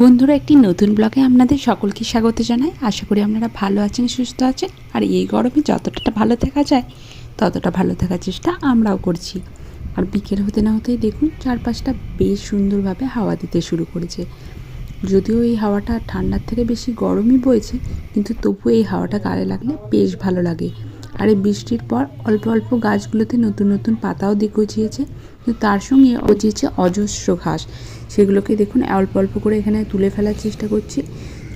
বন্ধুরা, একটি নতুন ব্লগে আপনাদের সকলকে স্বাগত জানাই। আশা করি আপনারা ভালো আছেন, সুস্থ আছেন। আর এই গরমে যতটা ভালো থাকা যায়, ততটা ভালো থাকার চেষ্টা আমরাও করছি। আর বিকেল হতে না হতেই দেখুন চারপাশটা বেশ সুন্দরভাবে হাওয়া দিতে শুরু করেছে। যদিও এই হাওয়াটা ঠান্ডার থেকে বেশি গরমই বইছে, কিন্তু তবুও এই হাওয়াটা গায়ে লাগলে বেশ ভালো লাগে। আর এই বৃষ্টির পর অল্প অল্প গাছগুলোতে নতুন নতুন পাতাও দিক গজিয়েছে কিন্তু তার সঙ্গে গজিয়েছে অজস্র ঘাস। সেগুলোকে দেখুন অল্প অল্প করে এখানে তুলে ফেলার চেষ্টা করছি।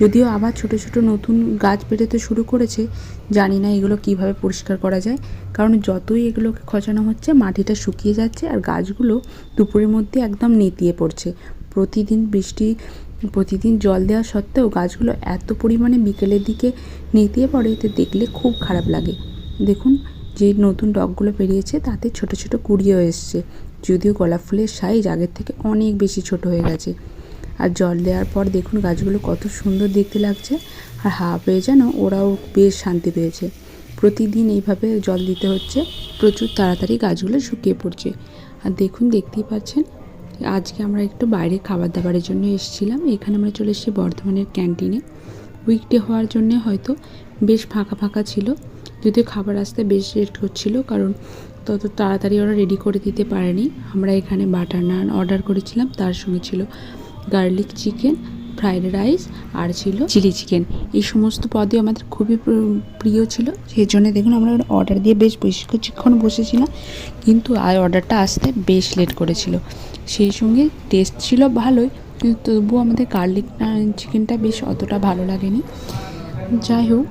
যদিও আবার ছোট ছোট নতুন গাছ বেরোতে শুরু করেছে, জানি না এগুলো কীভাবে পরিষ্কার করা যায়। কারণ যতই এগুলোকে খচানো হচ্ছে, মাটিটা শুকিয়ে যাচ্ছে আর গাছগুলো দুপুরের মধ্যে একদম নেতিয়ে পড়ছে। প্রতিদিন বৃষ্টি, প্রতিদিন জল দেওয়া সত্ত্বেও গাছগুলো এত পরিমাণে বিকেলের দিকে নেতিয়ে পড়ে, এতে দেখলে খুব খারাপ লাগে। দেখুন, যে নতুন ডগগুলো বেরিয়েছে, তাতে ছোট ছোট কুড়িও এসছে। যদিও গোলাপ ফুলের সাইজ আগের থেকে অনেক বেশি ছোট হয়ে গেছে। আর জল দেওয়ার পর দেখুন গাছগুলো কত সুন্দর দেখতে লাগছে। আর হাওয়া পেয়ে যেন ওরাও বেশ শান্তি পেয়েছে। প্রতিদিন এইভাবে জল দিতে হচ্ছে। প্রচুর তাড়াতাড়ি গাছগুলো শুকিয়ে পড়ছে। আর দেখুন, দেখতেই পাচ্ছেন, আজকে আমরা একটু বাইরে খাবার দাবারের জন্য এসেছিলাম। এখানে আমরা চলে এসেছি বর্ধমানের ক্যান্টিনে। উইকডে হওয়ার জন্য হয়তো বেশ ফাঁকা ফাঁকা ছিল। যদিও খাবার আসতে বেশ লেট হচ্ছিল, কারণ তত তাড়াতাড়ি ওরা রেডি করে দিতে পারেনি। আমরা এখানে বাটার নান অর্ডার করেছিলাম, তার সঙ্গে ছিল গার্লিক চিকেন ফ্রাইড রাইস আর ছিল চিলি চিকেন এই সমস্ত পদই আমাদের খুবই প্রিয় ছিল। সেই জন্য দেখুন আমরা অর্ডার দিয়ে বেশ বেশ কিছুক্ষণ বসেছিলাম, কিন্তু আর অর্ডারটা আসতে বেশ লেট করেছিল। সেই সঙ্গে টেস্ট ছিল ভালোই, কিন্তু তবুও আমাদের গার্লিক চিকেনটা বেশ অতটা ভালো লাগেনি। যাই হোক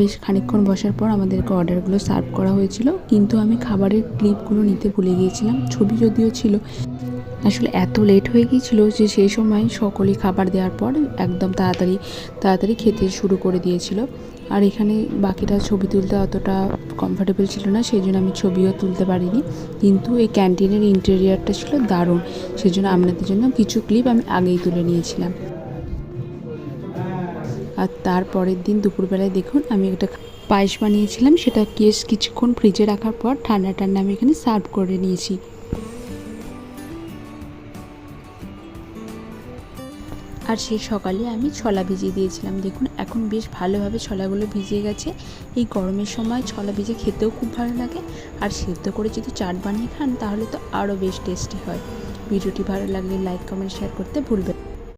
বেশ খানিকক্ষণ বসার পর আমাদেরকে অর্ডারগুলো সার্ভ করা হয়েছিল, কিন্তু আমি খাবারের ক্লিপগুলো নিতে ভুলে গিয়েছিলাম, ছবি যদিও ছিল। আসলে এত লেট হয়ে গিয়েছিল যে সেই সময় সকলেই খাবার দেওয়ার পর একদম তাড়াতাড়ি তাড়াতাড়ি খেতে শুরু করে দিয়েছিল। আর এখানে বাকিটা ছবি তুলতে অতটা কমফোর্টেবল ছিল না সেই জন্য আমি ছবিও তুলতে পারিনি। কিন্তু এই ক্যান্টিনের ইন্টেরিয়ারটা ছিল দারুণ সেই জন্য আপনাদের জন্য কিছু ক্লিপ আমি আগেই তুলে নিয়েছিলাম। আর তারপরের দিন দুপুরবেলায় দেখুন, আমি একটা পায়েস বানিয়েছিলাম, সেটা কেস কিছুক্ষণ ফ্রিজে রাখার পর ঠান্ডা ঠান্ডা আমি এখানে সার্ভ করে নিয়েছি। আর সেই সকালে আমি ছলা ভিজিয়ে দিয়েছিলাম। দেখুন, এখন বেশ ভালোভাবে ছলাগুলো ভিজে গেছে। এই গরমের সময় ছলা ভিজে খেতেও খুব ভালো লাগে। আর সেদ্ধ করে যদি চাট বানিয়ে খান, তাহলে তো আরও বেশ টেস্টি হয়। ভিডিওটি ভালো লাগলে লাইক কমেন্ট শেয়ার করতে ভুলবেন।